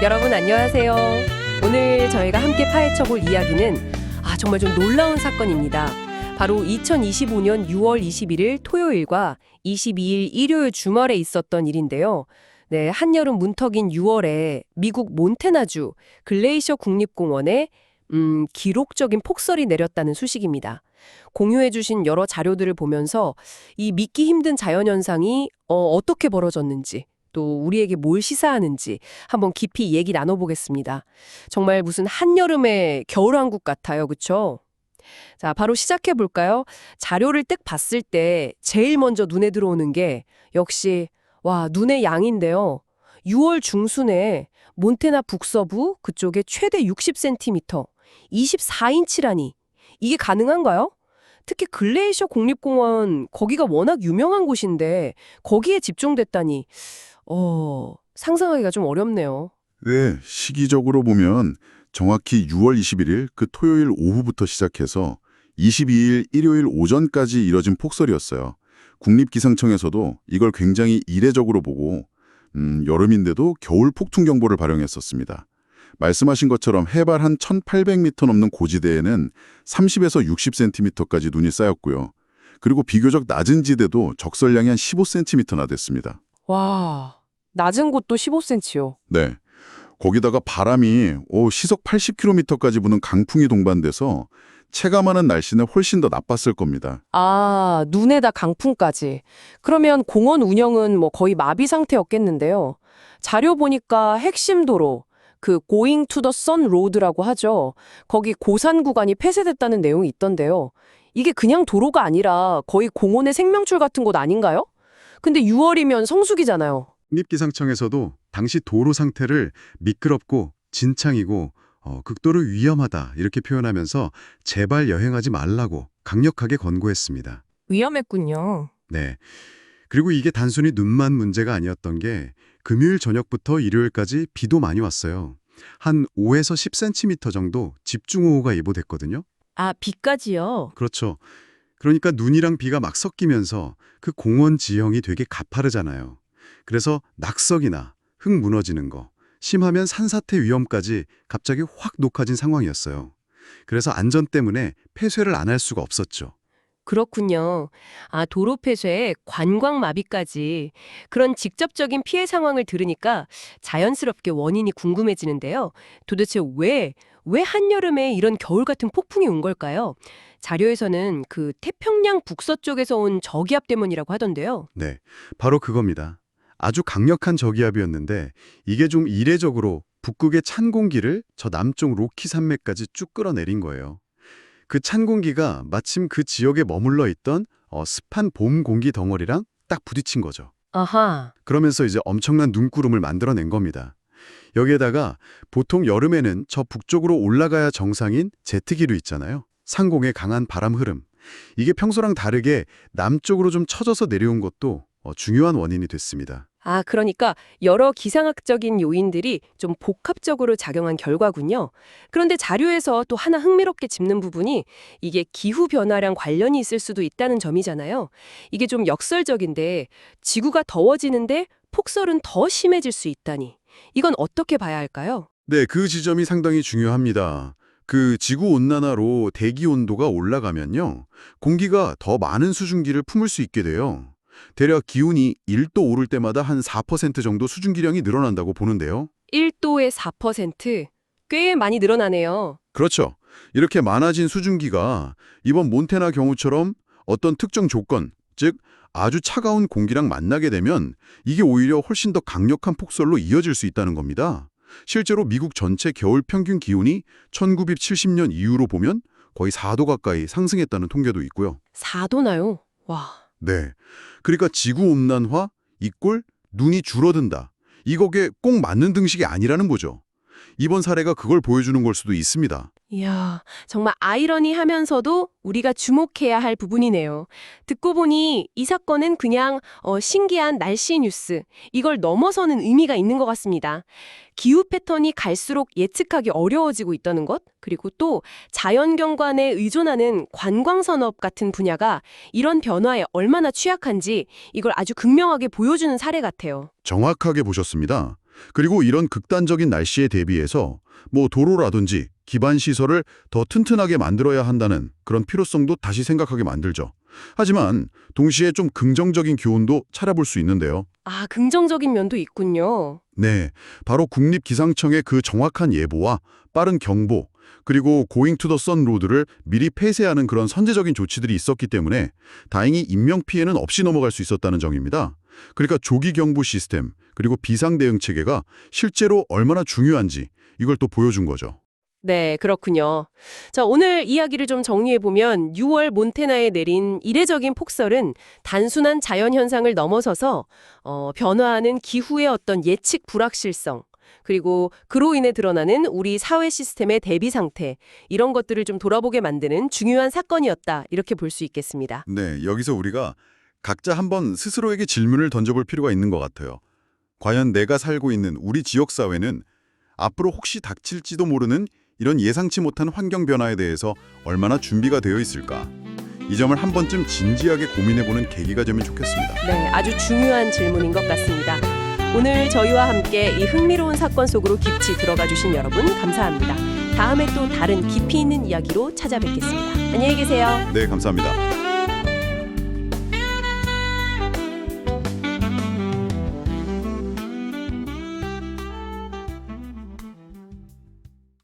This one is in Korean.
여러분 안녕하세요. 오늘 저희가 함께 파헤쳐 볼 이야기는 아 정말 좀 놀라운 사건입니다. 바로 2025년 6월 21일 토요일과 22일 일요일 주말에 있었던 일인데요. 네, 한여름 문턱인 6월에 미국 몬테나주 글레이셔 국립공원에 음, 기록적인 폭설이 내렸다는 소식입니다. 공유해 주신 여러 자료들을 보면서 이 믿기 힘든 자연현상이 어, 어떻게 벌어졌는지 또 우리에게 뭘 시사하는지 한번 깊이 얘기 나눠보겠습니다. 정말 무슨 한여름의 겨울왕국 같아요. 그쵸? 자, 바로 시작해 볼까요? 자료를 딱 봤을 때 제일 먼저 눈에 들어오는 게 역시 와, 눈의 양인데요. 6월 중순에 몬테나 북서부 그쪽에 최대 60cm, 24인치라니. 이게 가능한가요? 특히 글레이셔 국립공원 거기가 워낙 유명한 곳인데 거기에 집중됐다니 어, 상상하기가 좀 어렵네요. 네, 시기적으로 보면 정확히 6월 21일 그 토요일 오후부터 시작해서 22일 일요일 오전까지 이뤄진 폭설이었어요. 국립기상청에서도 이걸 굉장히 이례적으로 보고 음, 여름인데도 겨울 폭풍 경보를 발령했었습니다. 말씀하신 것처럼 해발 한 1800m 넘는 고지대에는 30에서 60cm까지 눈이 쌓였고요. 그리고 비교적 낮은 지대도 적설량이 한 15cm나 됐습니다. 와, 낮은 곳도 15cm요. 네. 거기다가 바람이 오, 시속 80km까지 부는 강풍이 동반돼서 체감하는 날씨는 훨씬 더 나빴을 겁니다. 아, 눈에다 강풍까지. 그러면 공원 운영은 뭐 거의 마비 상태였겠는데요. 자료 보니까 핵심 도로, 그 Going to the Sun Road라고 하죠. 거기 고산 구간이 폐쇄됐다는 내용이 있던데요. 이게 그냥 도로가 아니라 거의 공원의 생명줄 같은 곳 아닌가요? 근데 6월이면 성수기잖아요. 국립기상청에서도 당시 도로 상태를 미끄럽고 진창이고 어, 극도로 위험하다 이렇게 표현하면서 제발 여행하지 말라고 강력하게 권고했습니다. 위험했군요. 네. 그리고 이게 단순히 눈만 문제가 아니었던 게 금요일 저녁부터 일요일까지 비도 많이 왔어요. 한 5에서 10cm 정도 집중호우가 예보됐거든요. 아, 비까지요? 그렇죠. 그러니까 눈이랑 비가 막 섞이면서 그 공원 지형이 되게 가파르잖아요. 그래서 낙석이나 흙 무너지는 거, 심하면 산사태 위험까지 갑자기 확 높아진 상황이었어요. 그래서 안전 때문에 폐쇄를 안 할 수가 없었죠. 그렇군요. 아, 도로 폐쇄에 관광 마비까지 그런 직접적인 피해 상황을 들으니까 자연스럽게 원인이 궁금해지는데요. 도대체 왜, 왜 한여름에 이런 겨울 같은 폭풍이 온 걸까요? 자료에서는 그 태평양 북서쪽에서 온 저기압 때문이라고 하던데요. 네, 바로 그겁니다. 아주 강력한 저기압이었는데 이게 좀 이례적으로 북극의 찬 공기를 저 남쪽 로키 산맥까지 쭉 끌어내린 거예요. 그 찬 공기가 마침 그 지역에 머물러 있던 어, 습한 봄 공기 덩어리랑 딱 부딪힌 거죠. 아하. 그러면서 이제 엄청난 눈구름을 만들어낸 겁니다. 여기에다가 보통 여름에는 저 북쪽으로 올라가야 정상인 제트기류 있잖아요. 상공의 강한 바람 흐름. 이게 평소랑 다르게 남쪽으로 좀 처져서 내려온 것도 어, 중요한 원인이 됐습니다. 아, 그러니까 여러 기상학적인 요인들이 좀 복합적으로 작용한 결과군요. 그런데 자료에서 또 하나 흥미롭게 짚는 부분이 이게 기후 변화랑 관련이 있을 수도 있다는 점이잖아요. 이게 좀 역설적인데 지구가 더워지는데 폭설은 더 심해질 수 있다니. 이건 어떻게 봐야 할까요? 네, 그 지점이 상당히 중요합니다. 그 지구 온난화로 대기 온도가 올라가면요. 공기가 더 많은 수증기를 품을 수 있게 돼요. 대략 기온이 1도 오를 때마다 한 4% 정도 수증기량이 늘어난다고 보는데요. 1도에 4%. 꽤 많이 늘어나네요. 그렇죠. 이렇게 많아진 수증기가 이번 몬테나 경우처럼 어떤 특정 조건, 즉 아주 차가운 공기랑 만나게 되면 이게 오히려 훨씬 더 강력한 폭설로 이어질 수 있다는 겁니다. 실제로 미국 전체 겨울 평균 기온이 1970년 이후로 보면 거의 4도 가까이 상승했다는 통계도 있고요. 4도나요? 와. 네. 그러니까 지구온난화 이꼴 눈이 줄어든다. 이거게 꼭 맞는 등식이 아니라는 거죠. 이번 사례가 그걸 보여주는 걸 수도 있습니다. 이야, 정말 아이러니하면서도 우리가 주목해야 할 부분이네요. 듣고 보니 이 사건은 그냥 어, 신기한 날씨 뉴스, 이걸 넘어서는 의미가 있는 것 같습니다. 기후 패턴이 갈수록 예측하기 어려워지고 있다는 것, 그리고 또 자연경관에 의존하는 관광산업 같은 분야가 이런 변화에 얼마나 취약한지 이걸 아주 극명하게 보여주는 사례 같아요. 정확하게 보셨습니다. 그리고 이런 극단적인 날씨에 대비해서 뭐 도로라든지 기반 시설을 더 튼튼하게 만들어야 한다는 그런 필요성도 다시 생각하게 만들죠. 하지만 동시에 좀 긍정적인 교훈도 찾아볼 수 있는데요. 아, 긍정적인 면도 있군요. 네, 바로 국립기상청의 그 정확한 예보와 빠른 경보, 그리고 고잉 투 더 선 로드를 미리 폐쇄하는 그런 선제적인 조치들이 있었기 때문에 다행히 인명 피해는 없이 넘어갈 수 있었다는 점입니다. 그러니까 조기 경보 시스템, 그리고 비상 대응 체계가 실제로 얼마나 중요한지 이걸 또 보여준 거죠. 네, 그렇군요. 자, 오늘 이야기를 좀 정리해보면 6월 몬테나에 내린 이례적인 폭설은 단순한 자연현상을 넘어서서 어, 변화하는 기후의 어떤 예측 불확실성, 그리고 그로 인해 드러나는 우리 사회 시스템의 대비 상태, 이런 것들을 좀 돌아보게 만드는 중요한 사건이었다. 이렇게 볼 수 있겠습니다. 네, 여기서 우리가 각자 한번 스스로에게 질문을 던져볼 필요가 있는 것 같아요. 과연 내가 살고 있는 우리 지역 사회는 앞으로 혹시 닥칠지도 모르는 이런 예상치 못한 환경 변화에 대해서 얼마나 준비가 되어 있을까? 이 점을 한 번쯤 진지하게 고민해보는 계기가 되면 좋겠습니다. 네, 아주 중요한 질문인 것 같습니다. 오늘 저희와 함께 이 흥미로운 사건 속으로 깊이 들어가 주신 여러분 감사합니다. 다음에 또 다른 깊이 있는 이야기로 찾아뵙겠습니다. 안녕히 계세요. 네, 감사합니다.